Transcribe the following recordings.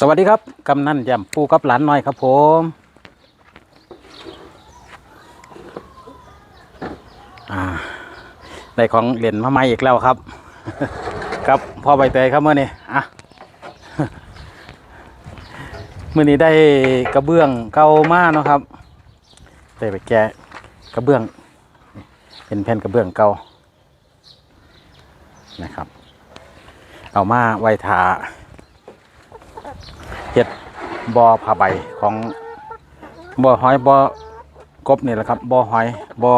สวัสดีครับ กำนันแยมปูกับหลานน้อยครับผม อ่าได้ของเหรียญมาใหม่อีกแล้วครับ ครับพ่อใบเตยครับเมื่อนี้อะเมื่อนี้ได้กระเบื้องเก่ามาเนาะครับได้ไปแกะกระเบื้อง เป็นแผ่นกระเบื้องเก่านะครับ เอามาไว้ทา บอผ้าใบของบอหอยบอกบนี่แหละครับบอหอยบอ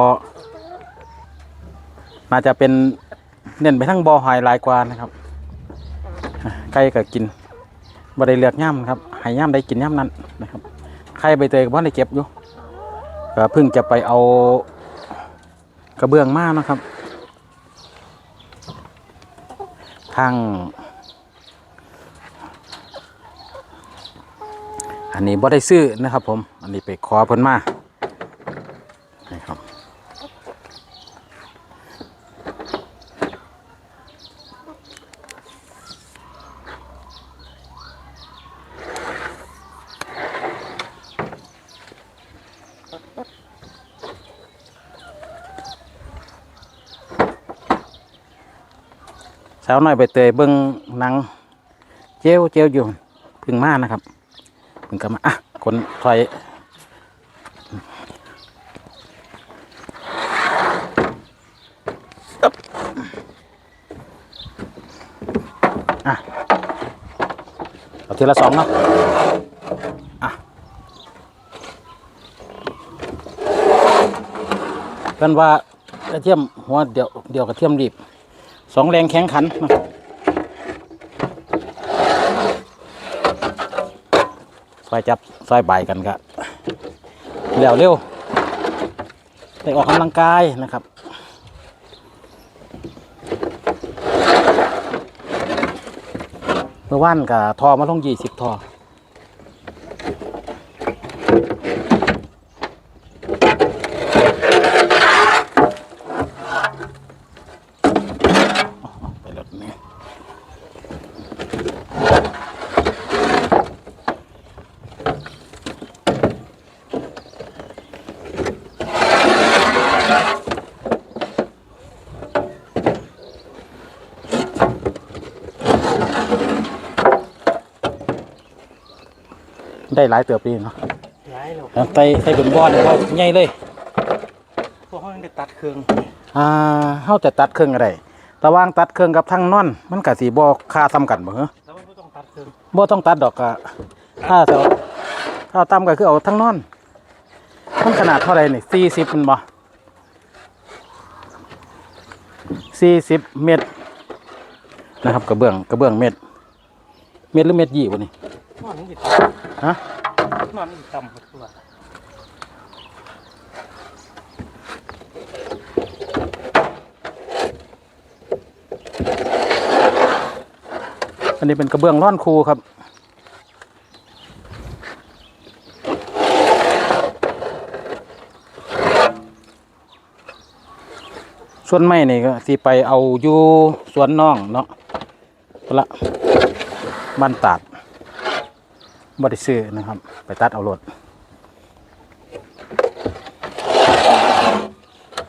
น่าจะเป็นเน้นไปทั้งบอหอยหลายกว่านะครับอะไก่ก็กินบ่ได้เลือกย่ำครับห้ย่ำได้กินย่ำนั้นนะครับไข่ใบเตยก็บ่ได้เก็บอยู่ก็เพิ่งจะไปเอากระเบื้องมานะครับทาง นนี้บ่ได้ซื้อนะครับ ผม อันนี้ไปขอเพิ่นมานะครับสาวน้อยไปเตยเบิ่งหนังเจียวเจียวอยู่พึ่งมานะครับ มันก็มา อะ คนถอยอะเอาทีละสองเนาะอะกันว่ากระเทียมหัวเดียวเดียวกระเทียมรีบสองแรงแข็งขันนะ ซอยจับซอยใบกันก็แล้วเร็วได้ออกกำลังกายนะครับเมื่อวานกับทอมาลงยี่สิบทอ ได้หลายเติบดีเนาะย้ายเราแล้วไตไตเป็นบอนเขาใหญ่เลย พวกเขาจะตัดเครื่องอ่าเฮาจะตัดเครื่องอะไรระหว่างตัดเครื่องกับทางนอน มันก็สิบ่ค่าซ้ำกันบ่เหรอแล้วมันก็ต้องตัดเครื่องบ่ต้องตัดดอกก็ถ้าจะเอาถ้าเอาต่ำก็คือเอาทางนอนมันขนาดเท่าไหร่นี่40มันบ่40เมตรนะครับกระเบื้องกระเบื้องเมตร เมตรหรือเมตรยี่บ่นี่ นอนนี่ติดฮะนอนนี่ต่ำกว่าตัวอันนี้เป็นกระเบื้องร่อนคูครับ ส่วนไม้นี่ก็สิไปเอาอยู่สวนน้องเนาะพุ่นละบ้านตาด บริซื้อนะครับ ไปตัดเอารถ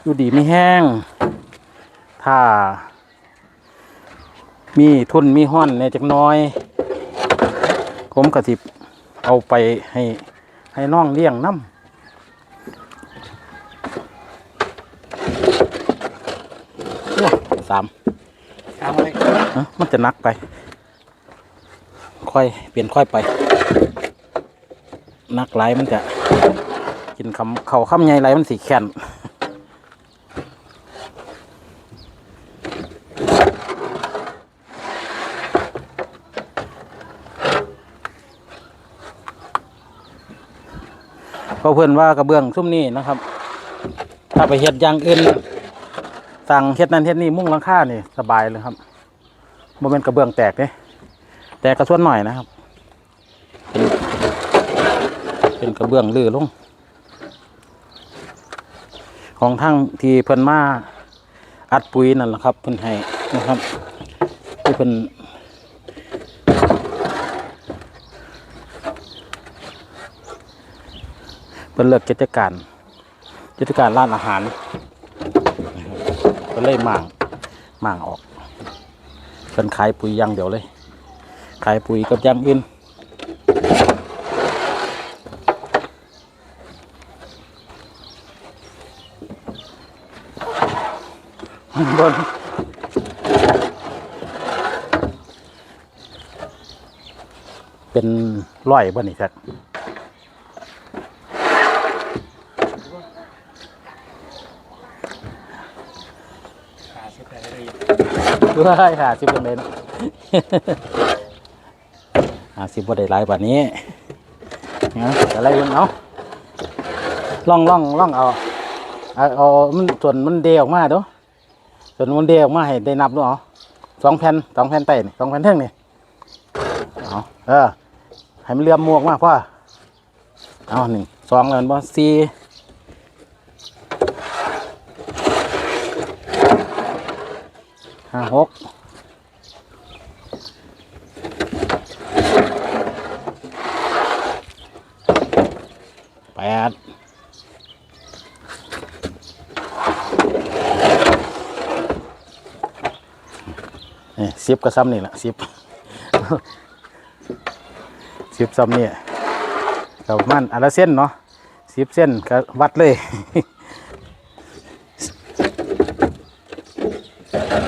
อยู่ดีไม่แห้ง ถ้า มีทุนมีห้อนในจักหน้อย ผมกระสิบเอาไปให้ให้น้องเลี้ยงน้ำโอ้สามตามอะไรเอ้อมันจะหนักไป ค่อยเปลี่ยนค่อยไปห นักหลายมันจะกินคำเขาคำใหญ่ไรมันสีแข็งเพราะเพื่อนว่ากระเบื้องซุ้มนี่นะครับ ถ้าไปเฮ็ดอย่างอื่นสั่งเฮ็ดนั่นเฮ็ดนี่มุ่งลังค่านี่สบายเลยครับบ่เป็นกระเบื้องแตกเด้แตกกระส่วนหน่อยนะครับ เป็นกระเบื้องลื่อลง ของทั้งที่เพิ่นมาอัดปุ๋ยนั่นแหละครับเพิ่นให้นะครับ ที่เพิ่นเพิ่นเลิกกิจการกิจการร้านอาหารเพิ่เลยหม่างหม่างออกเพิ่นขายปุ๋ยย่างเดียวเลย ขายปุ๋ยกับอย่างอื่น บน เป็นร้อยบ่นี่ครับขาเสียแต่เลยเพื่อให้หาสิบเป็นเนาะหาสิบบ่ได้หลายกว่านี้นะอะไรเบิ่งเอาล่องล่องล่องเอาเอาเอามันส่วนมันเดออกมาเด้อส่ว นมันเดออกมาให้ได้นับด้วยเอาสองแผ่นสองแผ่นไต้นี่สองแผ่นเท่งนี่เอาเออให้มันเลื่อมมวกมากพ่อเอาหนึ่งสองเลยบ่สี่ห้าหกแปด นี่สิบก็ซ้ำนี่แหละสิบสิบซ้ำนี่กับมันอันละเส้นเนาะสิบเส้นก็วัดเลย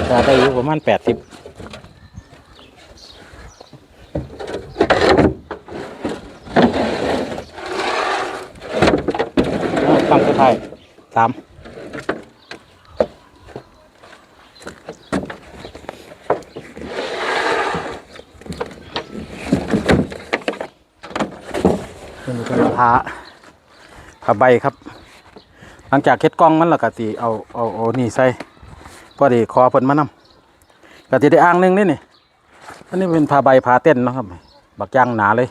ก็ได้อยู่ประมาณแปดสิบตั้งสุดท้ายสามนี่เป็น ผ้าผ้าใบครับ หลังจากเค็ดกล้องมันแล้วก็สิเอาเอาเอานี่ใส่พอดีคอเพิ่นมานำก็สิได้อ้างนึงนี่นี่อันนี้เป็นผ้าใบผ้าเต้นนะครับ บักย่างหนาเลย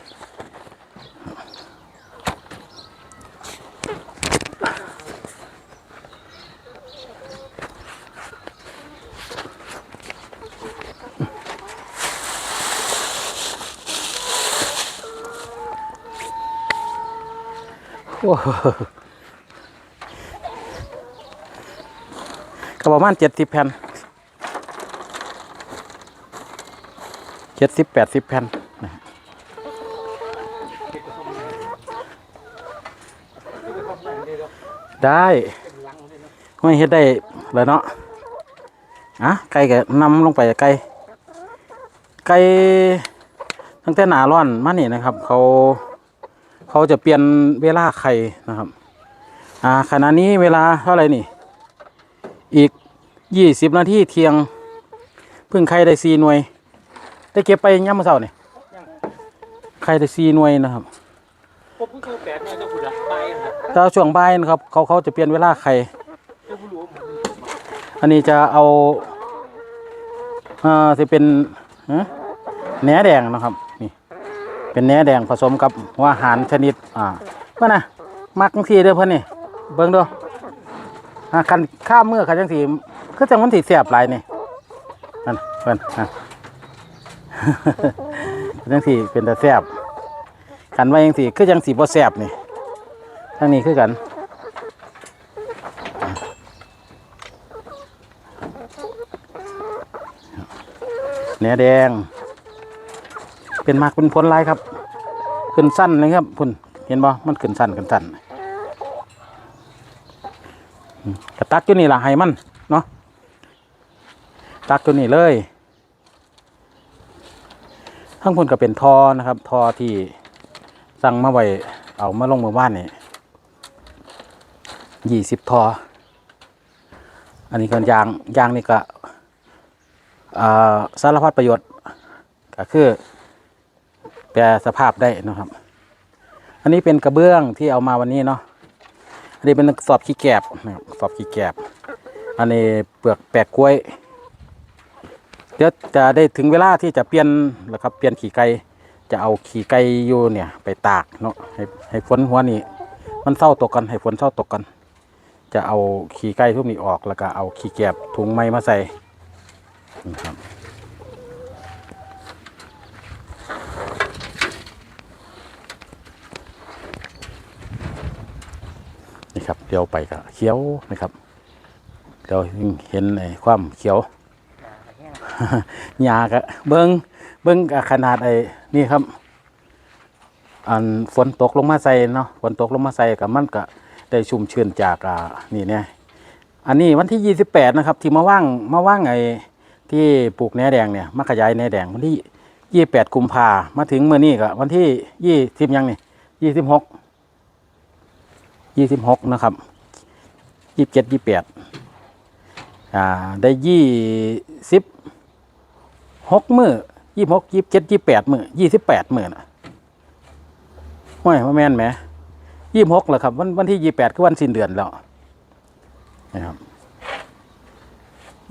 ก็ประมาณเจ็ดสิบแผ่นเจ็ดสิบแปดสิบแผ่นได้ไม่เฮ็ดได้แล้วเนาะอะไก่ก็นำลงไปไก่ไก่ตั้งแต่หนาร้อนมานี่นะครับ เขา เขาจะเปลี่ยนเวลาไข่นะครับ อ่าขณะนี้เวลาเท่าไหร่นี่ อีกยี่สิบนาทีเที่ยงพิ่งไข่ได้สี่หน่วย ได้เก็บไปย่ำมาเสาเนี่ยไข่ได้สี่หน่วยนะครับถ้าช่วงบ่ายนะครับ เขาเขาจะเปลี่ยนเวลาไข่ อันนี้จะเอาอ่าจะเป็นแหนแดงนะครับ เป็นแหนแดงผสมกับหัวอาหารชนิด อ่าเพื่อนนะมักจังสีเด้อเพื่อนนี่ เบิ่งดูอ่าคันข้ามเมื่อคันจังสีคือจังมันสีเสียบหลายนี่นั่นเพื่อนอะ จังสีเป็นแต่แสบกันว่าจังสีคือจังสีบ่แสบนี่ทั้งนี้คือกันเนื้อแดง เป็นมากเป็นผลลายครับ ขึ้นสั้นเลยครับพุ่นเห็นบ่มันขึ้นสั้นขึ้นสั้นกระตักอยู่นี่ล่ะให้มันเนาะตักอยู่นี่เลยข้งพุ่นก็เป็นทอนะครับทอที่สั่งมาไว้เอามาลงมือบ้านนี่ยี่สิบทอ อันนี้ก็ยางยางนี่ก็สารพัดประโยชน์ก็คือ แปรสภาพได้นะครับ อันนี้เป็นกระเบื้องที่เอามาวันนี้เนาะ อันนี้เป็นสอบขี้แกบนะครับสอบขี้แกบ อันนี้เปลือกแปะกล้วย เดี๋ยวจะได้ถึงเวลาที่จะเปลี่ยนแล้วครับ เปลี่ยนขี่ไก่จะเอาขี่ไก่อยู่เนี่ยไปตากเนาะให้ให้ฝนหัวนี่มันเศร้าตกกันให้ฝนเศร้าตกกัน จะเอาขี่ไก่ทุกนี้ออกแล้วก็เอาขี้แกบถุงไม้มาใส่นะครับ ลี้ยวไปก็เขียวนะครับเดี๋ยวเห็นไอ้ความเขียวหญ้าก็เบิ่งเบิ่งขนาดไอ้นี่ครับ อันฝนตกลงมาใส่เนาะฝนตกลงมาใส่กับมันก็ได้ชุ่มชื้นจากอ่านี่เนี่ยอันนี้วันที่ยี่สิบแปดนะครับ ที่มาว่างมาว่างไอ้ที่ปลูกแหนแดงเนี่ยมาขยายแหนแดงวันที่ยี่แปดกุมภามาถึงเมื่อนี้ก็วันที่ยี่สิบยังนี่ยี่สิบหก ยี่สิบหกนะครับยี่สิบเจ็ดยี่แปดอ่าได้ยี่สิบหกมือยี่หกยี่เจ็ดยี่แปดมือยี่สิบแปดมือนะห้วยว่าแม่นไหมยี่หกเหรอครับวันวันที่ยี่แปดคือวันสิ้นเดือนแล้วนะครับ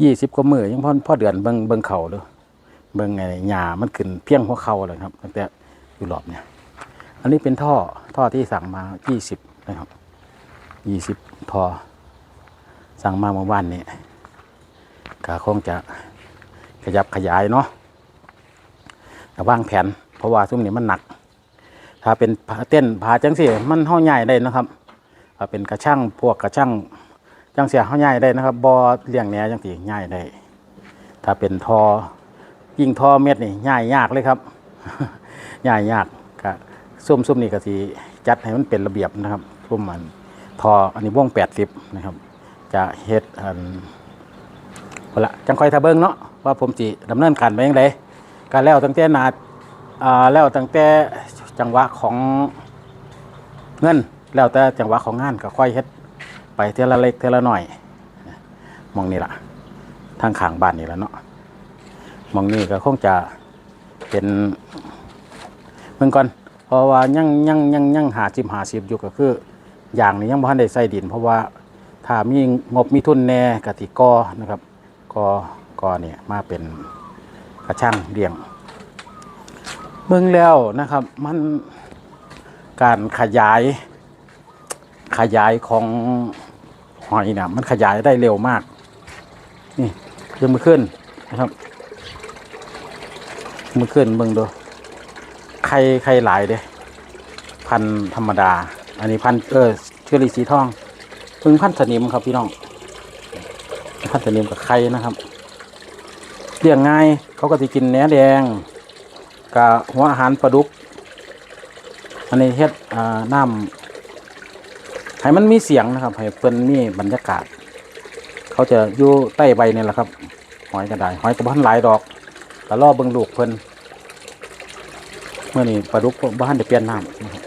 ยี่สิบกว่ามือยังพ่อพ่อเดือนเบิ่งเบิ่งเข่าเลยเบิ่งไงหญ้ามันขึ้นเพียงหัวเข่าเลยครับตั้งแต่อยู่รอบเนี่ย อันนี้เป็นท่อท่อที่สั่งมายี่สิบนะครับ ยี่สิบท่อสั่งมาเมื่อวานนี้ก็คงจะขยับขยายเนาะแต่วางแผน เพราะว่าซุ้มนี้มันหนัก ถ้าเป็นเต้นผาจังสี่มันห่อใหญ่ได้นะครับถ้าเป็นกระช่างพวกกระช่างจังเสียห่อใหญ่ได้นะครับบอเลี้ยงแหนจังสี่ใหญ่ได้ ถ้าเป็นทอยิงทอเม็ดนี่ใหญ่ยากเลยครับใหญ่ยากก็ซุ่มซุ่มนี่ก็สีจัดให้มันเป็นระเบียบนะครับซุ่มมัน ทออันนี้วงแปดสิบนะครับ จะเฮ็ดอันเอาละจังคอยทาเบิ้งเนาะว่าผมสิดำเนินการไปยังไงการแล้วตั้งแต่นาอ่าแล้วตั้งแต่จังหวะของเงิน แล้วแต่จังหวะของงานก็ค่อยเฮ็ดไปเทละเล็กเทละหน่อยมองนี่ละทางขางบ้านนี่แหละเนาะมองนี่ก็คงจะเป็นเมื่อก่อนเพราะว่ายังยังยังยังหาจิมหาสิบอยู่ก็คือ อย่างนี้ยังบ่ทันได้ใส่ดิน เพราะว่าถ้ามีงบมีทุนแน่กติกอนะครับกอกอเนี่ยมาเป็นกระช่างเลี้ยงเบิ่งแล้วนะครับมันการขยายขยายของหอยเนี่ยมันขยายได้เร็วมาก นี่ยังมือขึ้นนะครับมือขึ้นเบิ่งดูไข่ไข่หลายเด้พันธรรมดา อันนี้พันเออเชอรีสีทองเพิ่งพันสนิมครับพี่น้อง พันสนิมกับไข่นะครับเลี้ยงง่ายเขาก็จะกินแหนแดงกับหัวอาหารปลาดุก อันนี้เฮ็ดอ่าน้ำให้มันมีเสียงนะครับให้เพิ่นมีบรรยากาศ เขาจะอยู่ใต้ใบนี่แหละครับหอยกระไดหอยกระบ้านหลายดอกก็ล่อเบิ่งลูกเพิ่นเมื่อนี้ปลาดุกบ้านได้เปลี่ยนน้ำนะครับ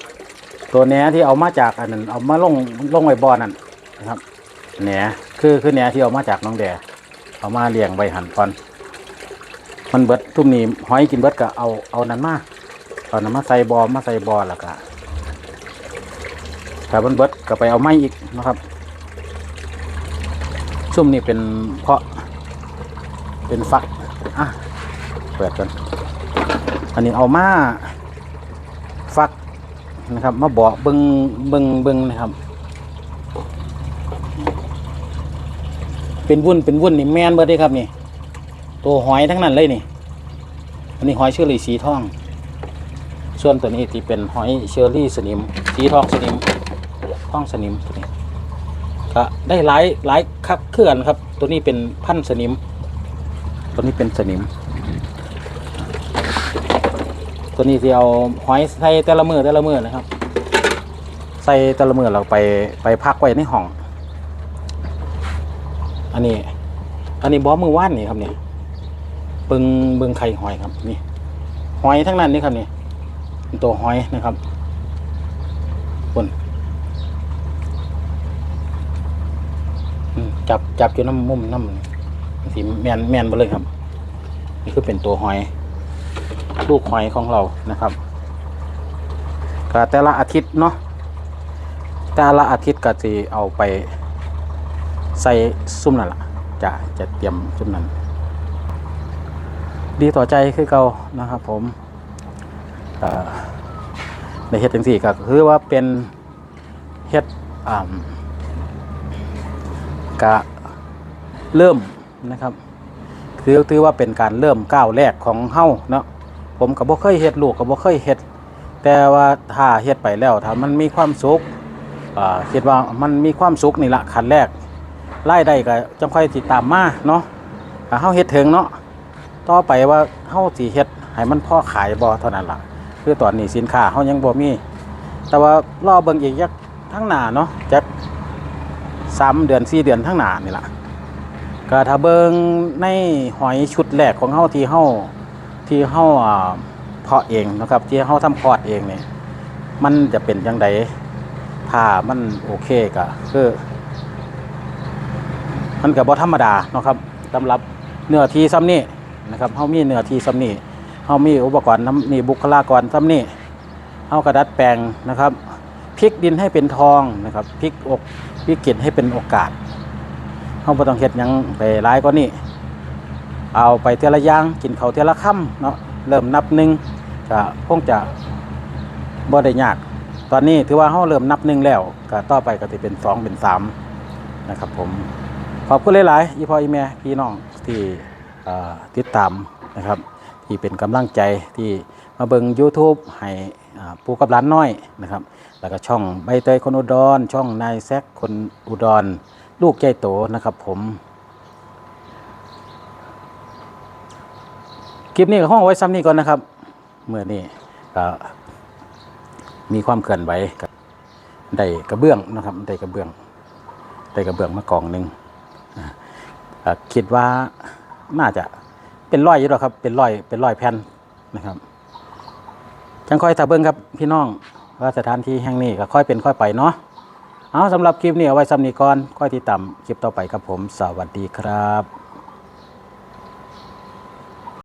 ตัวแหนที่เอามาจากอันนั้นเอามาลงลงไว้บ่อนั่นนะครับแหนคือคือแหนที่เอามาจากน้องแดเอามาเลี้ยงไว้หันพอนมันเบิดทุ่มนี้หอยกินเบิดก็เอาเอานั้นมาเอานั้นมาใส่บอมาใส่บอแล้วก็ถ้ามันเบิดก็ไปเอาไม้อีกนะครับซุ่มนี่เป็นเพาะเป็นฟักอะเปิดกันอันนี้เอามาฟัก นะครับ มาบอกเบิงเบิงเบิงนะครับ เป็นวุ่นเป็นวุ่นนี่แมนเบิดเลยครับนี่ ตัวหอยทั้งนั้นเลยนี่ อันนี้หอยเชอรี่สีทอง ส่วนตัวนี้ที่เป็นหอยเชอรี่สนิม สีทองสนิมทองสนิมตัวนี้ก็ได้หลายหลายครับเคลื่อนครับ ตัวนี้เป็นพันสนิม ตัวนี้เป็นสนิม ตัวนี้ที่เอาหอยใส่แต่ละมือแต่ละมือนะครับ ใส่แต่ละมือเราไปไปพักไว้ในห้อง อันนี้ อันนี้บอมือว่านนี่ครับเนี่ยเบิงเบิงไข่หอยครับนี่ หอยทั้งนั้นนี่ครับนี่ตัวหอยนะครับคนจับจับอยู่น้ำมุมน้ำสีแมนแมนไปเลยครับ นี่คือเป็นตัวหอย ลูกหอยของเรานะครับก็แต่ละอาทิตย์เนาะแต่ละอาทิตย์ก็จะเอาไปใส่ซุ่มนั่นแหละจะจะเตรียมซุ่มนั้น ดีต่อใจคือเก่านะครับ ผมในเฮ็ดจังสี่ก็คือว่าเป็นเฮ็ดอ่ากะเริ่มนะครับ คือถือว่าเป็นการเริ่มก้าวแรกของเฮาเนาะ ผมก็บ่เคยเฮ็ดลูกก็บ่เคยเฮ็ดแต่ว่าถ้าเฮ็ดไปแล้วถ้ามันมีความสุขอ่าคิดว่ามันมีความสุขนี่ละขั้นแรกรายได้ก็จังค่อยติดตามมาเนาะถ้าเฮาเฮ็ดถึงเนาะต่อไปว่าเฮาสิเฮ็ดให้มันพอขายบ่เท่านั้นล่ะ คือตอนนี้สินค้าเฮายังบ่มี แต่ว่ารอเบิ่งอีกยักทั้งหน้าเนาะจัก3เดือน4เดือนทั้งหน้านี่ล่ะก็ถ้าเบิ่งในหอยชุดแรกของเฮาที่เฮา ที่เฮาอ่าเพาะเองนะครับ ที่เฮาทำคลอดเองเนี่ยมันจะเป็นจังไดถ้ามันโอเคก็คือ มันก็บ่ธรรมดานะครับสำหรับเนื้อที่ซ้ำนี้นะครับเฮามีเนื้อที่ซ้ำนี้เฮามีอุปกรณ์น้ำนี่บุคลากรซ้ำนี้เฮากระดัดแปลงนะครับพลิกดินให้เป็นทองนะครับพลิกอกพลิกกิจให้เป็นโอกาสเฮาบ่ต้องเฮ็ดหยังไปหลายกว่านี้ เอาไปเทละย่างกินเขาเทละค่ำเนาะเริ่มนับหนึ่งก็คงจะบ่ได้ยาก ตอนนี้ถือว่าเฮาเริ่มนับหนึ่งแล้วก็ต่อไปก็สิเป็นสองเป็นสามนะครับผมขอบคุณหลายๆอีพ่ออีแม่พี่น้องที่ติดตามนะครับ ที่เป็นกำลังใจที่มาเบิง YouTube ให้อ่าปูกับร้านน้อยนะครับ แล้วก็ช่องใบเตยคนอุดร ช่องนายแซกคนอุดร ลูกใจโตนะครับผม คลิปนี้ก็ห้องไว้ซ้ำนี้ก่อนนะครับ เมื่อนี้ก็มีความเคลื่อนไหวกับได้กระเบื้องนะครับได้กระเบื้องได้กระเบื้องมากองหนึ่งคิดว่าน่าจะเป็นร้อยอยู่แล้วครับ เป็นร้อยเป็นร้อยแผ่นนะครับจังค่อยถ้าเบิ้งครับพี่น้องว่าสถานที่แห่งนี้ก็ค่อยเป็นค่อยไปเนาะเอาสำหรับคลิปนี้เอาไว้สำนีก่อนค่อยติดตามคลิปต่อไปครับผม สวัสดีครับ